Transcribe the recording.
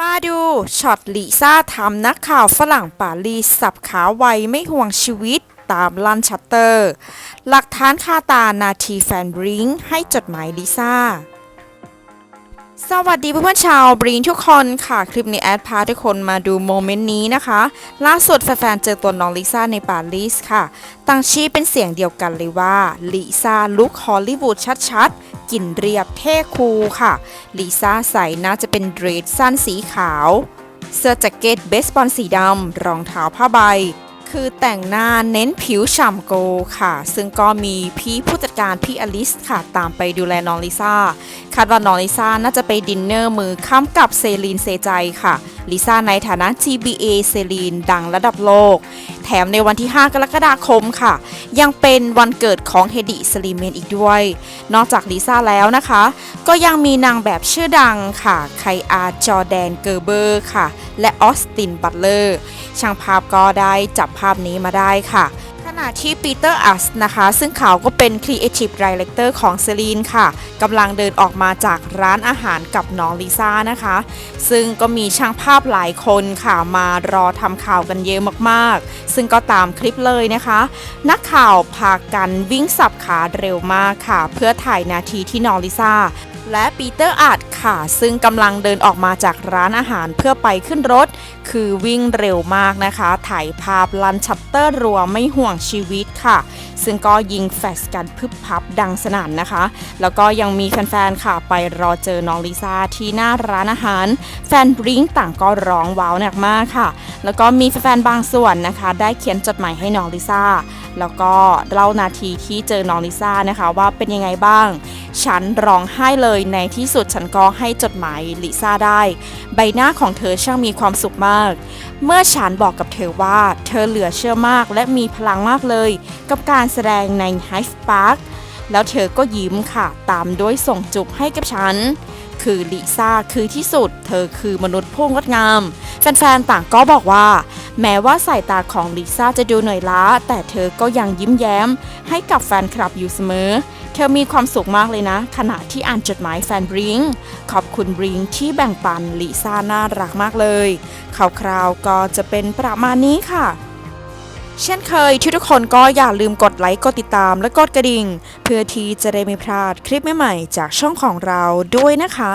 มาดูช็อตลิซ่าทำนักข่าวฝรั่งปารีสสับขาไวไม่ห่วงชีวิตตามลันชัตเตอร์ หลักฐานคาตานาทีแฟนบริงให้จดหมายลิซ่า สวัสดีเพื่อนๆชาวบริงทุกคนค่ะ คลิปนี้แอดพาทุกคนมาดูโมเมนต์นี้นะคะ ล่าสุดแฟนๆเจอตัวน้องลิซ่าในปารีสค่ะ ตั้งชี้เป็นเสียงเดียวกันเลยว่าลิซ่าลุคฮอลลีวูดชัดๆ กลิ่นเรียบเท่คูลค่ะลิซ่าใส่น่าจะเป็นเดรสสั้นสีขาว เสื้อแจ็คเก็ตเบสบอลสีดำรองเท้าผ้าใบ คือแต่งหน้าเน้นผิวฉ่ำโกค่ะ ซึ่งก็มีพี่ผู้จัดการพี่อลิสค่ะ ตามไปดูแลน้องลิซ่าคาดว่าน้องลิซ่าน่าจะไปดินเนอร์มือค้ำกับเซรีนเซใจค่ะลิซ่าในฐานะ GBA เซรีนดังระดับโลก ถมในวันที่ 5 กรกฎาคมค่ะ ยังเป็นวันเกิดของเฮดิสลีเมนอีกด้วย นอกจากลิซ่าแล้วนะคะ ก็ยังมีนางแบบชื่อดังค่ะ ไคอาจอแดนเกอร์เบอร์ค่ะ และออสติน บัตเลอร์ ช่างภาพก็ได้จับภาพนี้มาได้ค่ะ ณะที่ปีเตอร์อัสนะคะ ซึ่งเขาก็เป็น Creative Director ของเซรีนค่ะกำลังเดินออกมาจากร้านอาหารกับน้องลิซ่านะคะ ซึ่งก็มีช่างภาพหลายคนค่ะมารอทำข่าวกันเยอะมากๆ ซึ่งก็ตามคลิปเลยนะคะ นักข่าวพากันวิ่งสับขาเร็วมากค่ะ เพื่อถ่ายนาทีที่น้องลิซ่า และปีเตอร์อาร์ตค่ะ ซึ่งกำลังเดินออกมาจากร้านอาหารเพื่อไปขึ้นรถ คือวิ่งเร็วมากนะคะ ถ่ายภาพลันชัตเตอร์รัวไม่ห่วงชีวิตค่ะ ซึ่งก็ยิงแฟลชกันพึบพับดังสนั่นนะคะ แล้วก็ยังมีแฟนๆค่ะ ไปรอเจอน้องลิซ่าที่หน้าร้านอาหาร แฟนบริงต่างก็ร้องว้าวหนักมากค่ะ แล้วก็มีแฟนๆบางส่วนนะคะ ได้เขียนจดหมายให้น้องลิซ่าแล้วก็เล่านาทีที่เจอน้องลิซ่านะคะว่าเป็นยังไงบ้าง ฉันร้องไห้เลยในที่สุดฉันก็ให้จดหมายลิซ่าได้ ใบหน้าของเธอช่างมีความสุขมาก เมื่อฉันบอกกับเธอว่า เธอเหลือเชื่อมากและมีพลังมากเลย กับการแสดงใน Hyde Park แล้วเธอก็ยิ้มค่ะ ตามด้วยส่งจุบให้กับฉัน คือลิซ่าคือที่สุด เธอคือมนุษย์ผู้งดงาม แฟนๆ ต่างก็บอกว่า แม้ว่าสายตาของลิซ่าจะดูเหนื่อยล้า แต่เธอก็ยังยิ้มแย้ม ให้กับแฟนคลับอยู่เสมอ เธอมีความสุขมากเลยนะ ขณะที่อ่านจดหมายแฟนบริงขอบคุณบริงที่แบ่งปันลิซ่าน่ารักมากเลยคราวๆก็จะเป็นประมาณนี้ค่ะเช่นเคยทุกคนก็อย่าลืมกดไลค์ กดติดตามและกดกระดิ่ง เพื่อที่จะได้ไม่พลาดคลิปใหม่ๆจากช่องของเราด้วยนะคะ